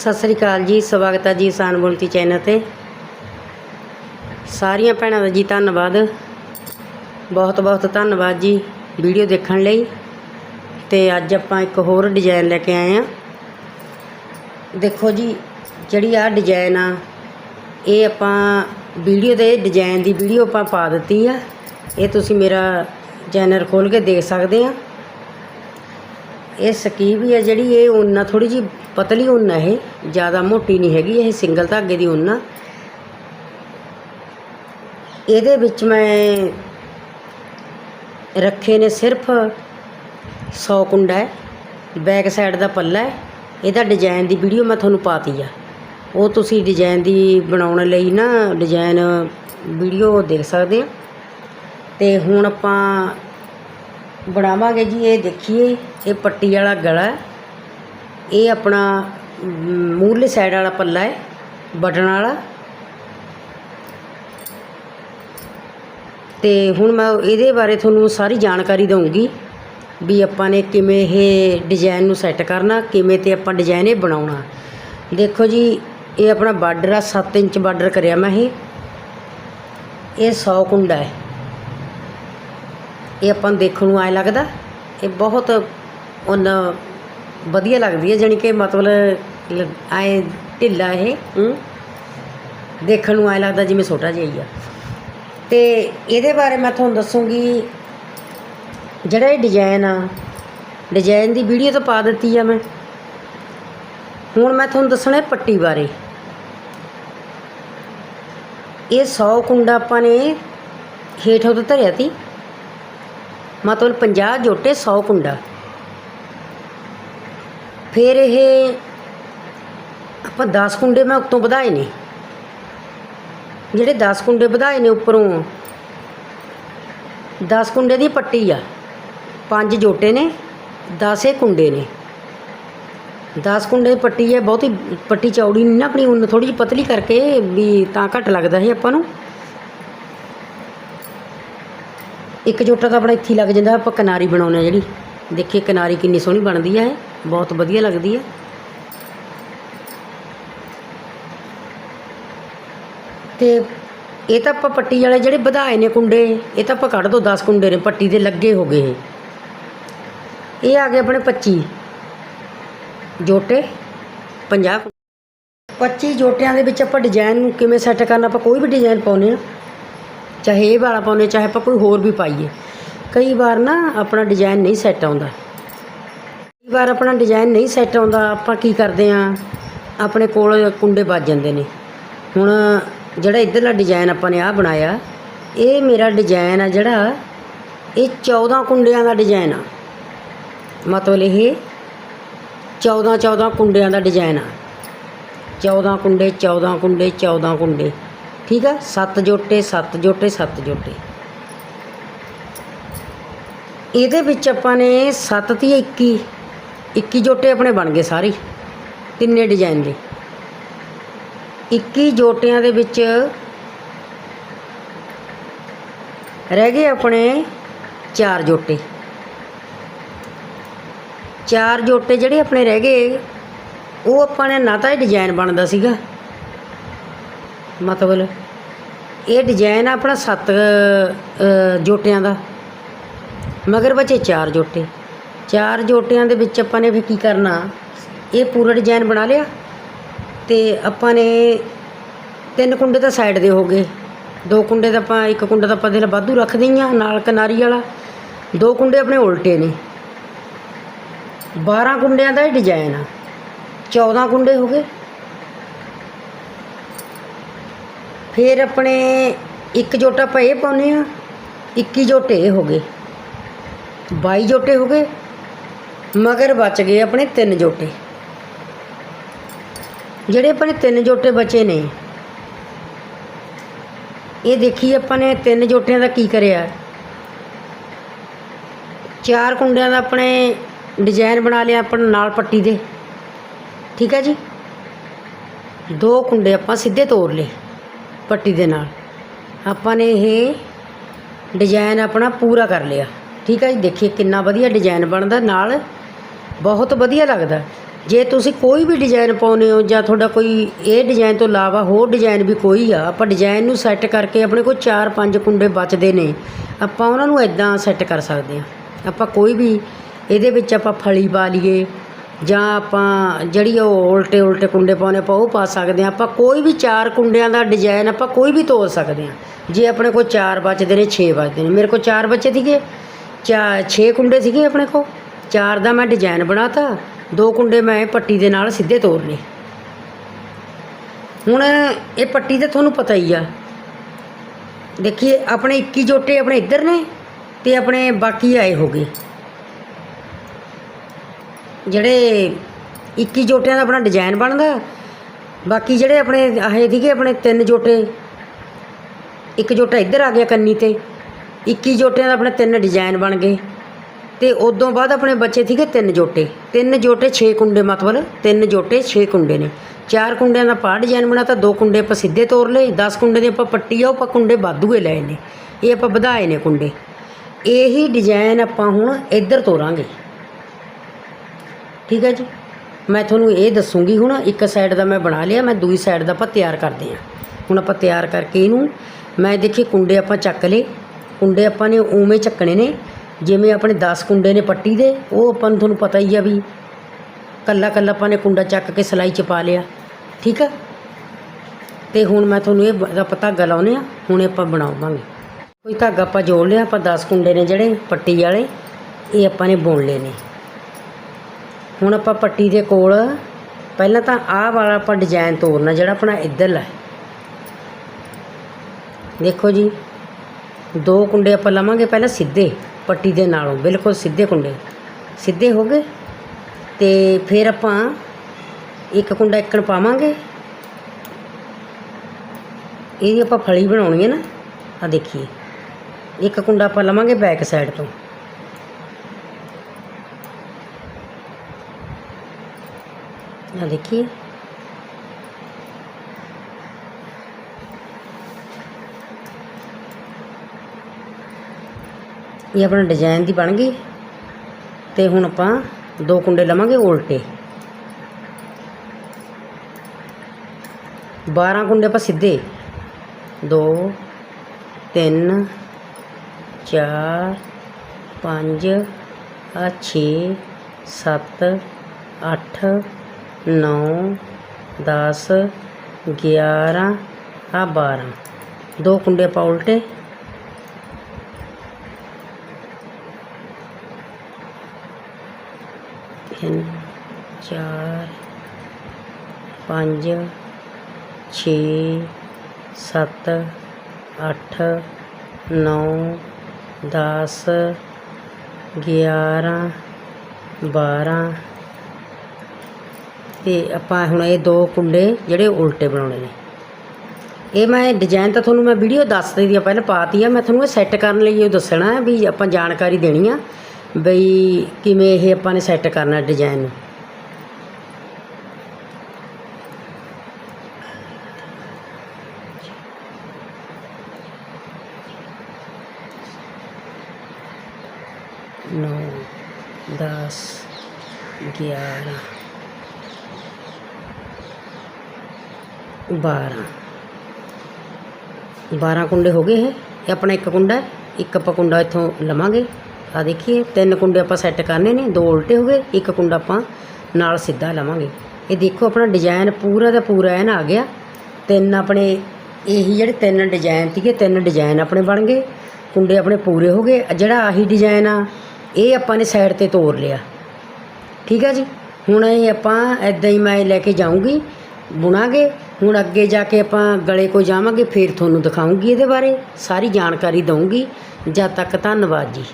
ਸਤਿ ਸ੍ਰੀ ਅਕਾਲ ਜੀ, ਸਵਾਗਤ ਹੈ ਜੀ ਇਨਸਾਨ ਬੋਲਤੀ ਚੈਨਲ ਤੇ। ਸਾਰੀਆਂ ਭੈਣਾਂ ਦਾ ਜੀ ਧੰਨਵਾਦ। ਬਹੁਤ ਬਹੁਤ ਧੰਨਵਾਦ ਜੀ ਵੀਡੀਓ ਦੇਖਣ ਲਈ। ਤੇ ਅੱਜ ਆਪਾਂ ਇੱਕ ਹੋਰ ਡਿਜ਼ਾਈਨ ਲੈ ਕੇ ਆਏ ਆ ਦੇਖੋ ਜੀ, ਜਿਹੜੀ ਆ ਡਿਜ਼ਾਈਨ ਆ, ਇਹ ਆਪਾਂ ਵੀਡੀਓ ਦੇ ਡਿਜ਼ਾਈਨ ਦੀ ਵੀਡੀਓ ਆਪਾਂ ਪਾ ਦਿੱਤੀ ਆ। ਇਹ ਤੁਸੀਂ ਮੇਰਾ ਚੈਨਲ ਖੋਲ ਕੇ ਦੇਖ ਸਕਦੇ ਆ। ਇਹ ਸਕੀਵ ਹੀ ਹੈ ਜਿਹੜੀ ਇਹ ਉੱਨ ਆ ਥੋੜੀ ਜੀ ਪਤਲੀ ਉੱਨ ਆ ਇਹ, ਜ਼ਿਆਦਾ ਮੋਟੀ ਨਹੀਂ ਹੈਗੀ, ਇਹ ਸਿੰਗਲ ਧਾਗੇ ਦੀ ਉੱਨ ਆ ਇਹਦੇ ਵਿੱਚ ਮੈਂ ਰੱਖੇ ਨੇ ਸਿਰਫ 100 ਕੁੰਡਾ ਹੈ, ਬੈਕ ਸਾਈਡ ਦਾ ਪੱਲਾ ਹੈ, ਇਹਦਾ ਡਿਜ਼ਾਈਨ ਦੀ ਵੀਡੀਓ ਮੈਂ ਤੁਹਾਨੂੰ ਪਾਤੀ ਆ। ਉਹ ਤੁਸੀਂ ਡਿਜ਼ਾਈਨ ਦੀ ਬਣਾਉਣ ਲਈ ਨਾ, ਡਿਜ਼ਾਈਨ ਵੀਡੀਓ ਦੇਖ ਸਕਦੇ ਆ ਤੇ ਹੁਣ ਆਪਾਂ ਬਣਾਵਾਂਗੇ ਜੀ, ਇਹ ਦੇਖੀਏ, ਇਹ ਪੱਟੀ ਵਾਲਾ ਗਲਾ ਇਹ ਆਪਣਾ ਮੂਰਲੇ ਸਾਈਡ ਵਾਲਾ ਪੱਲਾ ਹੈ, ਬਟਨ ਵਾਲਾ। ਤੇ ਹੁਣ ਮੈਂ ਇਹਦੇ ਬਾਰੇ ਤੁਹਾਨੂੰ ਸਾਰੀ ਜਾਣਕਾਰੀ ਦਊਂਗੀ, ਵੀ ਆਪਾਂ ਨੇ ਕਿਵੇਂ ਇਹ ਡਿਜ਼ਾਈਨ ਨੂੰ ਸੈੱਟ ਕਰਨਾ, ਕਿਵੇਂ ਤੇ ਆਪਾਂ ਡਿਜ਼ਾਈਨ ਇਹ ਬਣਾਉਣਾ। ਦੇਖੋ ਜੀ, ਇਹ ਆਪਣਾ ਬਾਰਡਰ ਆ 7 ਇੰਚ ਬਾਰਡਰ ਕਰਿਆ ਮੈਂ ਇਹ। ਇਹ 100 ਕੁੰਡਾ ਹੈ। ਇਹ ਆਪਾਂ ਨੂੰ ਦੇਖਣ ਨੂੰ ਐ ਲੱਗਦਾ, ਇਹ ਬਹੁਤ ਉਨ ਵਧੀਆ ਲੱਗਦੀ ਹੈ, ਜਾਣੀ ਕਿ ਮਤਲਬ ਐਂ ਢਿੱਲਾ ਇਹ, ਹੂੰ। ਦੇਖਣ ਨੂੰ ਐ ਲੱਗਦਾ ਜਿਵੇਂ ਛੋਟਾ ਜਿਹਾ ਹੀ ਆ। ਤੇ ਇਹਦੇ ਬਾਰੇ ਮੈਂ ਤੁਹਾਨੂੰ ਦੱਸੂਗੀ, ਜਿਹੜਾ ਇਹ ਡਿਜ਼ਾਈਨ ਆ ਡਿਜ਼ਾਈਨ ਦੀ ਵੀਡੀਓ ਤਾਂ ਪਾ ਦਿੱਤੀ ਆ ਮੈਂ। ਹੁਣ ਮੈਂ ਤੁਹਾਨੂੰ ਦੱਸਣਾ ਹੈ ਪੱਟੀ ਬਾਰੇ। ਇਹ 100 ਕੁੰਡਾ ਆਪਾਂ ਨੇ ਹੇਠੋਂ ਤੋਂ ਧਰਿਆ ਤੀ ਮਤਲਬ 50 ਜੋਟੇ 100 ਕੁੰਡਾ। ਫਿਰ ਇਹ ਆਪਾਂ 10 ਕੁੰਡੇ ਮੈਂ ਉੱਤੋਂ ਵਧਾਏ ਨੇ। ਜਿਹੜੇ 10 ਕੁੰਡੇ ਵਧਾਏ ਨੇ ਉੱਪਰੋਂ 10 ਕੁੰਡੇ ਦੀ ਪੱਟੀ ਆ। ਪੰਜ ਜੋਟੇ ਨੇ 10 ਇਹ ਕੁੰਡੇ ਨੇ। 10 ਕੁੰਡੇ ਦੀ ਪੱਟੀ ਹੈ, ਬਹੁਤੀ ਪੱਟੀ ਚੌੜੀ ਨਹੀਂ ਨਾ ਆਪਣੀ ਉਨ ਥੋੜੀ ਜਿਹੀ ਪਤਲੀ ਕਰਕੇ ਵੀ ਤਾਂ ਘੱਟ ਲੱਗਦਾ ਹੈ ਆਪਾਂ ਨੂੰ। ਇੱਕ ਜੋਟਾ ਤਾਂ ਆਪਣਾ ਇੱਥੇ ਲੱਗ ਜਾਂਦਾ, ਆਪਾਂ ਕਿਨਾਰੀ ਬਣਾਉਂਦੇ ਹਾਂ ਜਿਹੜੀ। ਦੇਖੀਏ ਕਿਨਾਰੀ ਕਿੰਨੀ ਸੋਹਣੀ ਬਣਦੀ ਹੈ ਇਹ ਬਹੁਤ ਵਧੀਆ ਲੱਗਦੀ ਹੈ। ਤੇ ਇਹ ਤਾਂ ਆਪਾਂ ਪੱਟੀ ਵਾਲੇ ਜਿਹੜੇ ਵਧਾਏ ਨੇ ਕੁੰਡੇ, ਇਹ ਤਾਂ ਆਪਾਂ ਕੱਢ ਦੋ 10 ਕੁੰਡੇ ਨੇ, ਪੱਟੀ ਦੇ ਲੱਗੇ ਹੋ ਗਏ ਇਹ। ਇਹ ਆ ਗਏ ਆਪਣੇ 25 ਜੋਟੇ 50 25 ਜੋਟਿਆਂ ਦੇ ਵਿੱਚ ਆਪਾਂ ਡਿਜ਼ਾਈਨ ਨੂੰ ਕਿਵੇਂ ਸੈੱਟ ਕਰਨਾ, ਆਪਾਂ ਕੋਈ ਵੀ ਡਿਜ਼ਾਈਨ ਪਾਉਨੇ ਆ ਚਾਹੇ ਇਹ ਵਾਲਾ ਪਾਉਨੇ ਚਾਹੇ ਆਪਾਂ ਕੋਈ ਹੋਰ ਵੀ ਪਾਈਏ। ਕਈ ਵਾਰ ਨਾ ਆਪਣਾ ਡਿਜ਼ਾਈਨ ਨਹੀਂ ਸੈੱਟ ਆਉਂਦਾ। ਕਈ ਵਾਰ ਆਪਣਾ ਡਿਜ਼ਾਈਨ ਨਹੀਂ ਸੈੱਟ ਆਉਂਦਾ, ਆਪਾਂ ਕੀ ਕਰਦੇ ਆ? ਆਪਣੇ ਕੋਲ ਕੁੰਡੇ ਵੱਜ ਜਾਂਦੇ ਨੇ। ਹੁਣ ਜਿਹੜਾ ਇੱਧਰਲਾ ਡਿਜ਼ਾਈਨ ਆਪਾਂ ਨੇ ਆ ਬਣਾਇਆ, ਇਹ ਮੇਰਾ ਡਿਜ਼ਾਈਨ ਆ ਜਿਹੜਾ, ਇਹ 14 ਕੁੰਡਿਆਂ ਦਾ ਡਿਜ਼ਾਈਨ ਆ। ਮਤਲਬ ਇਹ 14 14 ਕੁੰਡਿਆਂ ਦਾ ਡਿਜ਼ਾਈਨ ਆ। 14 ਕੁੰਡੇ 14 ਕੁੰਡੇ 14 ਕੁੰਡੇ। ਠੀਕ ਆ? ਸੱਤ ਜੋਟੇ ਸੱਤ ਜੋਟੇ ਸੱਤ ਜੋਟੇ। ਇਹਦੇ ਵਿੱਚ ਆਪਾਂ ਨੇ 7 ਤੀ 21 21 ਜੋਟੇ ਆਪਣੇ ਬਣ ਗਏ ਸਾਰੇ। ਤਿੰਨੇ ਡਿਜ਼ਾਈਨ ਦੇ 21 ਜੋਟਿਆਂ ਦੇ ਵਿੱਚ ਰਹਿ ਗਏ ਆਪਣੇ ਚਾਰ ਜੋਟੇ। ਚਾਰ ਜੋਟੇ ਜਿਹੜੇ ਆਪਣੇ ਰਹਿ ਗਏ, ਉਹ ਆਪਾਂ ਨੇ ਨਾ ਤਾਂ ਇਹ ਡਿਜ਼ਾਈਨ ਬਣਦਾ ਸੀਗਾ। ਮਤਲਬ ਇਹ ਡਿਜ਼ਾਈਨ ਆ ਆਪਣਾ ਸੱਤ ਜੋਟਿਆਂ ਦਾ। ਮਗਰ ਬਚੇ ਚਾਰ ਜੋਟੇ ਚਾਰ ਜੋਟਿਆਂ ਦੇ ਵਿੱਚ ਆਪਾਂ ਨੇ ਫਿਰ ਕੀ ਕਰਨਾ, ਇਹ ਪੂਰਾ ਡਿਜ਼ਾਈਨ ਬਣਾ ਲਿਆ ਤੇ ਆਪਾਂ ਨੇ ਤਿੰਨ ਕੁੰਡੇ ਤਾਂ ਸਾਈਡ ਦੇ ਹੋ ਗਏ। ਦੋ ਕੁੰਡੇ ਤਾਂ ਆਪਾਂ, ਇੱਕ ਕੁੰਡਾ ਤਾਂ ਆਪਾਂ ਦੇ ਵਾਧੂ ਰੱਖ ਦਈਆਂ ਨਾਲ ਕਿਨਾਰੀ ਵਾਲਾ। ਦੋ ਕੁੰਡੇ ਆਪਣੇ ਉਲਟੇ ਨੇ। 12 ਕੁੰਡਿਆਂ ਦਾ ਇਹ ਡਿਜ਼ਾਈਨ ਆ। 14 ਕੁੰਡੇ ਹੋ ਗਏ। ਫਿਰ ਆਪਣੇ ਇੱਕ ਜੋਟਾ ਆਪਾਂ ਇਹ ਪਾਉਂਦੇ ਆ 21 ਜੋਟੇ ਇਹ ਹੋ ਗਏ। 22 ਜੋਟੇ ਹੋ ਗਏ, ਮਗਰ ਬਚ ਗਏ ਆਪਣੇ ਤਿੰਨ ਜੋਟੇ। ਜਿਹੜੇ ਆਪਣੇ ਤਿੰਨ ਜੋਟੇ ਬਚੇ ਨੇ, ਇਹ ਦੇਖੀ ਆਪਾਂ ਨੇ ਤਿੰਨ ਜੋਟਿਆਂ ਦਾ ਕੀ ਕਰਿਆ। ਚਾਰ ਕੁੰਡਿਆਂ ਦਾ ਆਪਣੇ ਡਿਜ਼ਾਈਨ ਬਣਾ ਲਿਆ ਆਪਾਂ ਨਾਲ ਪੱਟੀ ਦੇ। ਠੀਕ ਹੈ ਜੀ? ਦੋ ਕੁੰਡੇ ਆਪਾਂ ਸਿੱਧੇ ਤੋੜ ਲਏ। ਪੱਟੀ ਦੇ ਨਾਲ। ਆਪਾਂ ਨੇ ਇਹ ਡਿਜ਼ਾਈਨ ਆਪਣਾ ਪੂਰਾ ਕਰ ਲਿਆ। ਠੀਕ ਹੈ ਜੀ, ਦੇਖੀਏ ਕਿੰਨਾ ਵਧੀਆ ਡਿਜ਼ਾਈਨ ਬਣਦਾ। ਨਾਲ ਬਹੁਤ ਵਧੀਆ ਲੱਗਦਾ। ਜੇ ਤੁਸੀਂ ਕੋਈ ਵੀ ਡਿਜ਼ਾਈਨ ਪਾਉਨੇ ਹੋ ਜਾਂ ਤੁਹਾਡਾ ਕੋਈ ਇਹ ਡਿਜ਼ਾਈਨ ਤੋਂ ਇਲਾਵਾ ਹੋਰ ਡਿਜ਼ਾਈਨ ਵੀ ਕੋਈ ਆ, ਆਪਾਂ ਡਿਜ਼ਾਈਨ ਨੂੰ ਸੈੱਟ ਕਰਕੇ ਆਪਣੇ ਕੋਲ 4-5 ਕੁੰਡੇ ਬਚਦੇ ਨੇ, ਆਪਾਂ ਉਹਨਾਂ ਨੂੰ ਇਦਾਂ ਸੈੱਟ ਕਰ ਸਕਦੇ ਆ ਆਪਾਂ ਕੋਈ ਵੀ ਇਹਦੇ ਵਿੱਚ ਆਪਾਂ ਫਲੀ ਪਾ ਲਈਏ ਜਾਂ ਆਪਾਂ ਜਿਹੜੀ ਉਹ ਉਲਟੇ ਉਲਟੇ ਕੁੰਡੇ ਪਾਉਨੇ ਆਪਾਂ ਉਹ ਪਾ ਸਕਦੇ ਹਾਂ। ਆਪਾਂ ਕੋਈ ਵੀ ਚਾਰ ਕੁੰਡਿਆਂ ਦਾ ਡਿਜ਼ਾਈਨ ਆਪਾਂ ਕੋਈ ਵੀ ਤੋਲ ਸਕਦੇ ਹਾਂ। ਜੇ ਆਪਣੇ ਕੋਲ ਚਾਰ ਬਚਦੇ ਨੇ 6 ਬਚਦੇ ਨੇ। ਮੇਰੇ ਕੋਲ ਚਾਰ ਬੱਚੇ ਸੀਗੇ। ਚਾ 6 ਕੁੰਡੇ ਸੀਗੇ ਆਪਣੇ ਕੋਲ। ਚਾਰ ਦਾ ਮੈਂ ਡਿਜ਼ਾਈਨ ਬਣਾਤਾ। ਦੋ ਕੁੰਡੇ ਮੈਂ ਪੱਟੀ ਦੇ ਨਾਲ ਸਿੱਧੇ ਤੋੜ ਲਏ ਹੁਣ ਇਹ ਪੱਟੀ ਤੇ ਤੁਹਾਨੂੰ ਪਤਾ ਹੀ ਆ। ਦੇਖੀਏ, ਆਪਣੇ 21 ਜੋਟੇ ਆਪਣੇ ਇੱਧਰ ਨੇ ਤੇ ਆਪਣੇ ਬਾਕੀ ਆਏ ਹੋ ਗਏ ਜਿਹੜੇ 21 ਜੋਟਿਆਂ ਦਾ ਆਪਣਾ ਡਿਜ਼ਾਈਨ ਬਣਦਾ ਬਾਕੀ ਜਿਹੜੇ ਆਪਣੇ ਆਹੇ ਸੀਗੇ ਆਪਣੇ ਤਿੰਨ ਜੋਟੇ, ਇੱਕ ਜੋਟਾ ਇੱਧਰ ਆ ਗਿਆ ਕੰਨੀ ਤੇ 21 ਜੋਟਿਆਂ ਦਾ ਆਪਣੇ ਤਿੰਨ ਡਿਜ਼ਾਈਨ ਬਣ ਗਏ ਤੇ ਉਦੋਂ ਬਾਅਦ ਆਪਣੇ ਬੱਚੇ ਸੀਗੇ ਤਿੰਨ ਜੋਟੇ ਤਿੰਨ ਜੋਟੇ 6 ਕੁੰਡੇ ਮਤਲਬ ਤਿੰਨ ਜੋਟੇ 6 ਕੁੰਡੇ ਨੇ, ਚਾਰ ਕੁੰਡਿਆਂ ਦਾ ਪਾੜ ਡਿਜ਼ਾਈਨ ਬਣਾਤਾ ਦੋ ਕੁੰਡੇ ਆਪਾਂ ਸਿੱਧੇ ਤੋਰ ਲਏ 10 ਕੁੰਡੇ ਦੀ ਆਪਾਂ ਪੱਟੀ ਆ, ਉਹ ਆਪਾਂ ਕੁੰਡੇ ਵਾਧੂਏ ਲਏ ਨੇ, ਇਹ ਆਪਾਂ ਵਧਾਏ ਨੇ ਕੁੰਡੇ, ਇਹੀ ਡਿਜ਼ਾਈਨ ਆਪਾਂ ਹੁਣ ਇੱਧਰ ਤੋਰਾਂਗੇ। ਠੀਕ ਹੈ ਜੀ। ਮੈਂ ਤੁਹਾਨੂੰ ਇਹ ਦੱਸੂਗੀ ਹੁਣ, ਇੱਕ ਸਾਈਡ ਦਾ ਮੈਂ ਬਣਾ ਲਿਆ, ਮੈਂ ਦੂਜੀ ਸਾਈਡ ਦਾ ਆਪਾਂ ਤਿਆਰ ਕਰਦੇ ਹਾਂ। ਹੁਣ ਆਪਾਂ ਤਿਆਰ ਕਰਕੇ ਇਹਨੂੰ, ਮੈਂ ਦੇਖੀ ਕੁੰਡੇ ਆਪਾਂ ਚੱਕ ਲਏ। ਕੁੰਡੇ ਆਪਾਂ ਨੇ ਉਵੇਂ ਚੱਕਣੇ ਨੇ, ਜਿਵੇਂ ਆਪਣੇ 10 ਕੁੰਡੇ ਨੇ ਪੱਟੀ ਦੇ, ਉਹ ਆਪਾਂ ਨੂੰ ਤੁਹਾਨੂੰ ਪਤਾ ਹੀ ਆ ਵੀ ਕੱਲਾ ਕੱਲਾ ਆਪਾਂ ਨੇ ਕੁੰਡਾ ਚੱਕ ਕੇ ਸਲਾਈ ਚ ਪਾ ਲਿਆ। ਠੀਕ ਆ? ਤੇ ਹੁਣ ਮੈਂ ਤੁਹਾਨੂੰ ਇਹ ਆਪਾਂ ਧਾਗਾ ਲਾਉਨੇ ਆ, ਹੁਣ ਆਪਾਂ ਬਣਾਵਾਂਗੇ। ਕੋਈ ਧਾਗਾ ਆਪਾਂ ਜੋੜ ਲਿਆ, ਆਪਾਂ 10 ਕੁੰਡੇ ਨੇ ਜਿਹੜੇ ਪੱਟੀ ਵਾਲੇ, ਇਹ ਆਪਾਂ ਨੇ ਬੁਣ ਲਏ ਨੇ। ਹੁਣ ਆਪਾਂ ਪੱਟੀ ਦੇ ਕੋਲ, ਪਹਿਲਾਂ ਤਾਂ ਆਹ ਵਾਲਾ ਆਪਾਂ ਡਿਜ਼ਾਈਨ ਤੋਰਨਾ, ਜਿਹੜਾ ਆਪਣਾ ਇੱਧਰਲਾ ਹੈ। ਦੇਖੋ ਜੀ, ਦੋ ਕੁੰਡੇ ਆਪਾਂ ਲਵਾਂਗੇ ਪਹਿਲਾਂ ਸਿੱਧੇ, ਪੱਟੀ ਦੇ ਨਾਲੋਂ, ਬਿਲਕੁਲ ਸਿੱਧੇ ਕੁੰਡੇ। ਸਿੱਧੇ ਹੋ ਗਏ, ਤੇ ਫਿਰ ਆਪਾਂ ਇੱਕ ਕੁੰਡਾ ਇੱਕਣ ਪਾਵਾਂਗੇ। ਇਹਦੀ ਆਪਾਂ ਫਲੀ ਬਣਾਉਣੀ ਹੈ ਨਾ ਆ ਦੇਖੀਏ। ਇੱਕ ਕੁੰਡਾ ਆਪਾਂ ਲਵਾਂਗੇ ਬੈਕ ਸਾਈਡ ਤੋਂ। ਆ ਦੇਖੀਏ ਇਹ ਆਪਣਾ ਡਿਜ਼ਾਈਨ ਦੀ ਬਣ ਗਈ ਤੇ ਹੁਣ ਆਪਾਂ ਦੋ ਕੁੰਡੇ ਲਵਾਂਗੇ ਉਲਟੇ 12 ਕੁੰਡੇ ਆਪਾਂ ਸਿੱਧੇ 2 3 4 5 ਆ 6 7 8 9 10 11 ਆ 12 ਦੋ ਕੁੰਡੇ ਆਪਾਂ ਉਲਟੇ। ਤਿੰਨ, ਚਾਰ, ਪੰਜ, ਛੇ, ਸੱਤ, ਅੱਠ, ਨੌ, ਦਸ, ਗਿਆਰਾਂ, ਬਾਰਾਂ। ਤੇ ਆਪਾਂ ਹੁਣ ਇਹ ਦੋ ਕੁੰਡੇ ਜਿਹੜੇ ਉਲਟੇ ਬਣਾਉਣੇ ਨੇ। ਇਹ ਮੈਂ ਡਿਜ਼ਾਈਨ ਤਾਂ ਤੁਹਾਨੂੰ ਮੈਂ ਵੀਡੀਓ ਦੱਸ ਦਿੱਤੀ ਆ ਪਹਿਲਾਂ ਪਾਤੀ ਆ। ਮੈਂ ਤੁਹਾਨੂੰ ਇਹ ਸੈੱਟ ਕਰਨ ਲਈ ਇਹ ਦੱਸਣਾ ਵੀ ਆਪਾਂ ਜਾਣਕਾਰੀ ਦੇਣੀ ਆ ਬਈ ਕਿਵੇਂ ਇਹ ਆਪਾਂ ਨੇ ਸੈੱਟ ਕਰਨਾ ਡਿਜ਼ਾਈਨ ਨੂੰ। ਨੌ, ਦਸ, ਗਿਆਰਾਂ। ਬਾਰਾਂ। 12 ਕੁੰਡੇ ਹੋ ਗਏ ਇਹ। ਇਹ ਆਪਣਾ ਇੱਕ ਕੁੰਡਾ ਇੱਕ ਆਪਾਂ ਕੁੰਡਾ ਇੱਥੋਂ ਲਵਾਂਗੇ। ਆ ਦੇਖੀਏ, ਤਿੰਨ ਕੁੰਡੇ ਆਪਾਂ ਸੈੱਟ ਕਰਨੇ ਨੇ। ਦੋ ਉਲਟੇ ਹੋ ਗਏ, ਇੱਕ ਕੁੰਡਾ ਆਪਾਂ ਨਾਲ ਸਿੱਧਾ ਲਵਾਂਗੇ। ਇਹ ਦੇਖੋ, ਆਪਣਾ ਡਿਜ਼ਾਈਨ ਪੂਰਾ ਦਾ ਪੂਰਾ ਐਨ ਆ ਗਿਆ। ਤਿੰਨ ਆਪਣੇ, ਇਹੀ ਜਿਹੜੇ ਤਿੰਨ ਡਿਜ਼ਾਈਨ ਸੀਗੇ, ਤਿੰਨ ਡਿਜ਼ਾਈਨ ਆਪਣੇ ਬਣ ਗਏ। ਕੁੰਡੇ ਆਪਣੇ ਪੂਰੇ ਹੋ ਗਏ। ਜਿਹੜਾ ਆਹੀ ਡਿਜ਼ਾਈਨ ਆ, ਇਹ ਆਪਾਂ ਨੇ ਸਾਈਡ ਤੇ ਤੋੜ ਲਿਆ। ਠੀਕ ਆ ਜੀ? ਹੁਣ ਇਹ ਆਪਾਂ ਐਦਾਂ ਹੀ ਮੈਂ ਲੈ ਕੇ ਜਾਊਂਗੀ, ਬੁਣਾਂਗੇ। ਹੁਣ ਅੱਗੇ ਜਾ ਕੇ ਆਪਾਂ ਗਲੇ ਕੋ ਜਾਵਾਂਗੇ, ਫਿਰ ਤੁਹਾਨੂੰ ਦਿਖਾਉਂਗੀ ਇਹਦੇ ਬਾਰੇ, ਸਾਰੀ ਜਾਣਕਾਰੀ ਦਊਂਗੀ। ਜਦ ਤੱਕ ਧੰਨਵਾਦ ਜੀ।